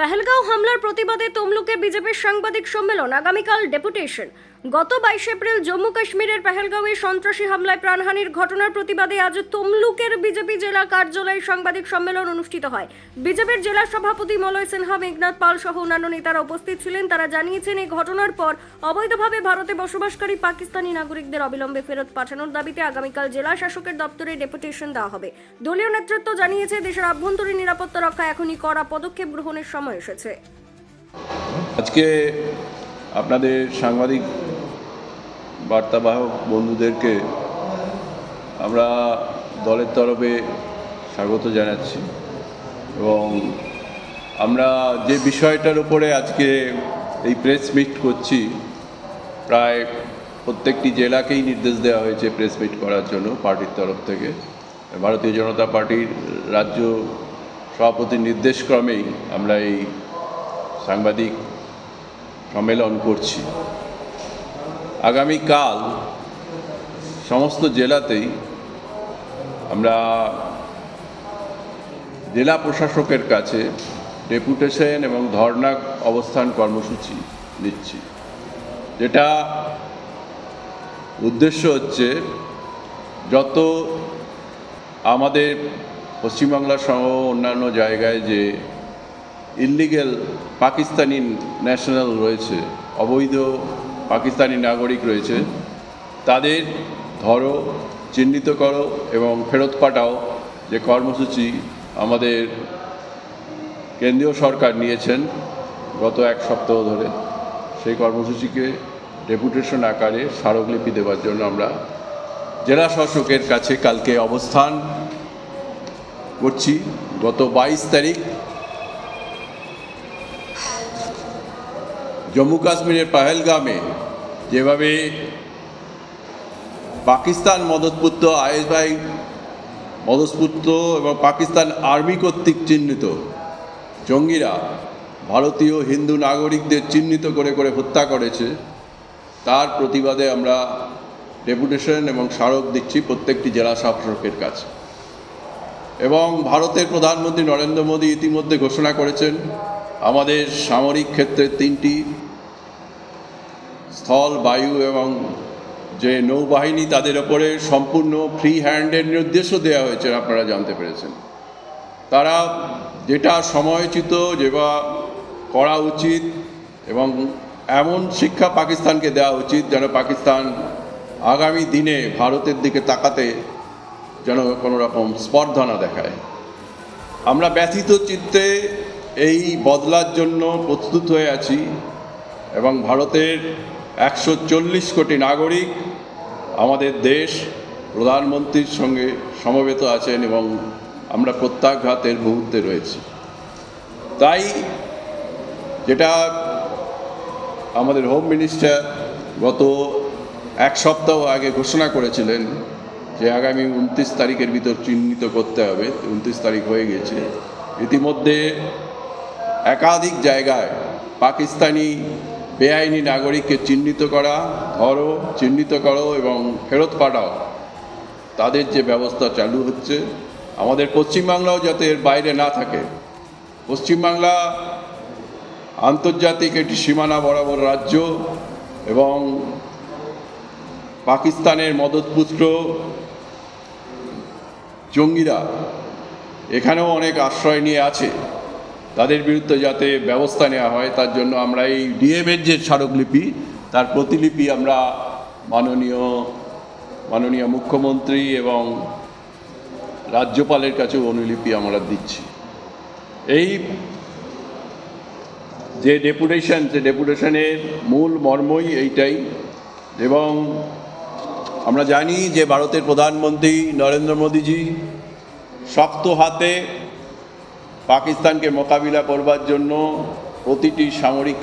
পেহেলগাঁও হামলার প্রতিবাদে তমলুকে বিজেপির সাংবাদিক সম্মেলন আগামীকাল ডেপুটেশন। গত বাইশ এপ্রিল জম্মু কাশ্মীরের পেহেলগাঁওয়ে সন্ত্রাসী হামলায় প্রাণহানির ঘটনার প্রতিবাদে আজ তমলুকের বিজেপি জেলা কার্যালয়ে সাংবাদিক সম্মেলন অনুষ্ঠিত হয়। বিজেপির জেলা সভাপতি মলয় সিনহা, মেঘনাথ পাল সহ অন্যান্য নেতারা উপস্থিত ছিলেন। তারা জানিয়েছেন, এই ঘটনার পর অবৈধভাবে ভারতে বসবাসকারী পাকিস্তানি নাগরিকদের অবিলম্বে ফেরত পাঠানোর দাবিতে আগামীকাল জেলা শাসকের দপ্তরে ডেপুটেশন দেওয়া হবে। দলীয় নেতৃত্ব জানিয়েছে, দেশের আভ্যন্তরীণ নিরাপত্তা রক্ষা এখনই কড়া পদক্ষেপ গ্রহণের সময় এসেছে। আজকে আপনাদের সাংবাদিক বার্তাবাহক বন্ধুদেরকে আমরা দলের তরফে স্বাগত জানাচ্ছি এবং আমরা যে বিষয়টার উপরে আজকে এই প্রেস মিট করছি, প্রায় প্রত্যেকটি জেলাকেই নির্দেশ দেওয়া হয়েছে প্রেস মিট করার জন্য পার্টির তরফ থেকে। ভারতীয় জনতা পার্টির রাজ্য সভাপতির নির্দেশক্রমেই আমরা এই সাংবাদিক সম্মেলন করছি। আগামীকাল সমস্ত জেলাতেই আমরা জেলা প্রশাসকের কাছে ডেপুটেশন এবং ধর্ণা অবস্থান কর্মসূচি নিচ্ছি। যেটা উদ্দেশ্য হচ্ছে যত আমাদের পশ্চিমবাংলা সহ অন্যান্য জায়গায় যে ইলিগেল পাকিস্তানি ন্যাশনাল রয়েছে, অবৈধ পাকিস্তানি নাগরিক রয়েছে, তাদের ধরো, চিহ্নিত করো এবং ফেরত পাঠাও যে কর্মসূচি আমাদের কেন্দ্রীয় সরকার নিয়েছেন গত এক সপ্তাহ ধরে। সেই কর্মসূচিকে ডেপুটেশন আকারে স্মারকলিপি দেওয়ার জন্য আমরা জেলা শাসকের কাছে কালকে অবস্থান করছি। গত বাইশ তারিখ জম্মু কাশ্মীরের পাহেলগামে যেভাবে পাকিস্তান মদতপুত্র আইএসআই মদতপুত্র এবং পাকিস্তান আর্মি কর্তৃক চিহ্নিত, জঙ্গিরা ভারতীয় হিন্দু নাগরিকদের চিহ্নিত করে করে হত্যা করেছে, তার প্রতিবাদে আমরা ডেপুটেশন এবং স্মারক দিচ্ছি প্রত্যেকটি জেলা শাসকের কাছে। এবং ভারতের প্রধানমন্ত্রী নরেন্দ্র মোদী ইতিমধ্যে ঘোষণা করেছেন, আমাদের সামরিক ক্ষেত্রে তিনটি স্থল, বায়ু এবং যে নৌবাহিনী তাদের ওপরে সম্পূর্ণ ফ্রি হ্যান্ডের নির্দেশও দেওয়া হয়েছে, আপনারা জানতে পেরেছেন। তারা যেটা সময়োচিত, যেটা করা উচিত এবং এমন শিক্ষা পাকিস্তানকে দেওয়া উচিত যেন পাকিস্তান আগামী দিনে ভারতের দিকে তাকাতে যেন কোনো রকম স্পর্ধা না দেখায়। আমরা ব্যথিত চিত্তে এই বদলার জন্য প্রস্তুত হয়ে আছি এবং ভারতের একশো চল্লিশ কোটি নাগরিক আমাদের দেশ প্রধানমন্ত্রীর সঙ্গে সমবেত আছেন এবং আমরা প্রত্যাঘাতের মুহূর্তে রয়েছি। তাই যেটা আমাদের হোম মিনিস্টার গত এক সপ্তাহ আগে ঘোষণা করেছিলেন যে আগামী উনত্রিশ তারিখের ভিতর চিহ্নিত করতে হবে। উনত্রিশ তারিখ হয়ে গেছে। ইতিমধ্যে একাধিক জায়গায় পাকিস্তানি বেআইনি নাগরিককে চিহ্নিত করা, ধরো, চিহ্নিত করো এবং ফেরত পাঠাও। তাদের যে ব্যবস্থা চালু হচ্ছে, আমাদের পশ্চিমবাংলাও যাতে এর বাইরে না থাকে। পশ্চিমবাংলা আন্তর্জাতিক একটি সীমানা বরাবর রাজ্য এবং পাকিস্তানের মদতপুত্র জঙ্গিরা এখানেও অনেক আশ্রয় নিয়ে আছে। তাদের বিরুদ্ধে যাতে ব্যবস্থা নেওয়া হয়, তার জন্য আমরা এই ডিএমের যে স্মারকলিপি, তার প্রতিলিপি আমরা মাননীয় মাননীয় মুখ্যমন্ত্রী এবং রাজ্যপালের কাছেও অনুলিপি আমরা দিচ্ছি। এই যে ডেপুটেশন, সে ডেপুটেশনের মূল মর্মই এইটাই এবং আমরা জানি যে ভারতের প্রধানমন্ত্রী নরেন্দ্র মোদীজি শক্ত হাতে পাকিস্তানকে মোকাবিলা করবার জন্য প্রতিটি সামরিক